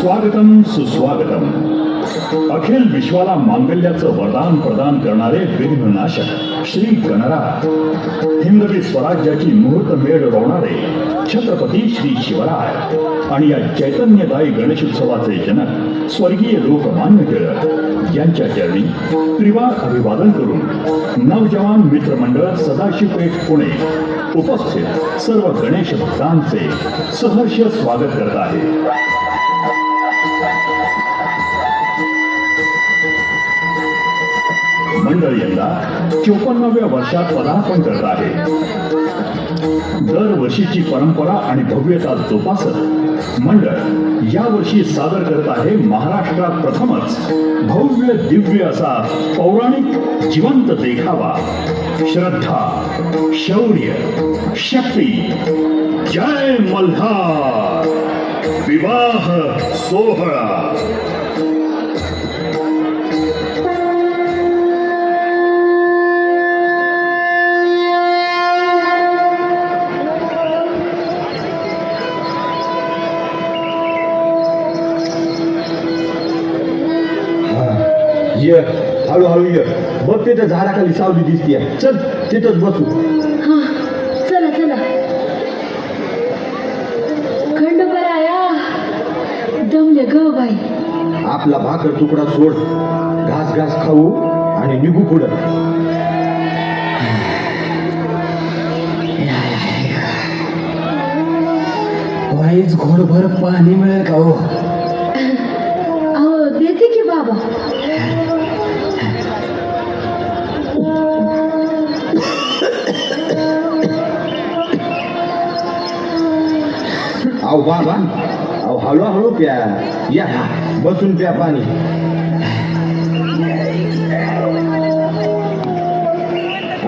स्वागतम सुस्वागतम. अखिल विश्वाला मांगल्याचं वरदान प्रदान करणारे विघ्ननाशक श्री गणराज. हिंदवी स्वराज्याची मुहूर्तमेढ रोवणारे छत्रपती श्री शिवराय आणि या चैतन्यदायी गणेशोत्सवाचे जनक स्वर्गीय लोकमान्य टिळक यांच्या चरणी त्रिवार अभिवादन करून नवजवान मित्रमंडळ सदाशिवपेठ पुणे उपस्थित सर्व गणेश भक्तांचे सहर्ष स्वागत करत आहे. चोपन्नाव्या वर्षात पदार्पण करत आहे. दरवर्षीची परंपरा आणि भव्यता जोपासत मंडळ यावर्षी सादर करत आहे महाराष्ट्रात प्रथमच भव्य दिव्य असा पौराणिक जिवंत देखावा. श्रद्धा शौर्य शक्ती. जय मल्हार. विवाह सोहळा. ये हळूहळू ये. बघ तिथं झाडाखाली सावली दिसतीये. चल तिथंच बसू. हा चला चला. खंडोबराया दमले ग बाई. आपला भाकर तुकडा सोड. घास घास खाऊ आणि निघू पुढं. वाईच घोडभर पाणी मिळेल का हो? अहो बाबा अहो हळूहळू प्या. या. बसून प्या पाणी.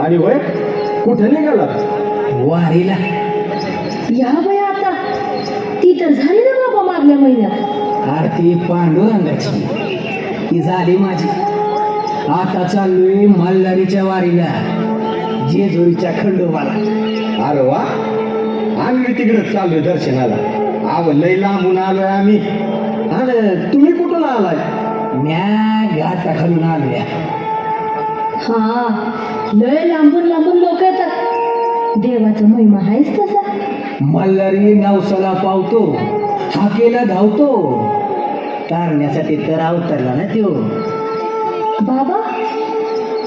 आणि होय कुठे निघाला? वारीला. या बाई आता. ती तर झाली ना बाबा मागल्या महिन्यात. आरती पांडुरंगाची. ती झाली माझी. आता चाललोय मल्हारीच्या वारीला. जेजुरीच्या खंडोबाला. अरे वा. आम्ही तिकडे चाललोय दर्शनाला. आव लय लांबून आलोय आम्ही. आणि तुम्ही कुठून आलाय? म्या घाटा खालून आलोया. हा लय लांबून लांबून लोक येतात. देवाचा महिमा आहेच तसा. मल्हारी नवसाला पावतो हाकेला धावतो. तारण्यासाठी तर अवतरला ना त्यो. बाबा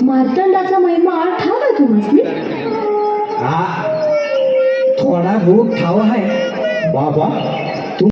मार्तंडाचा महिमा ठाव आहे तुम्हाला हा थोडा भूक ठाव आहे बाबा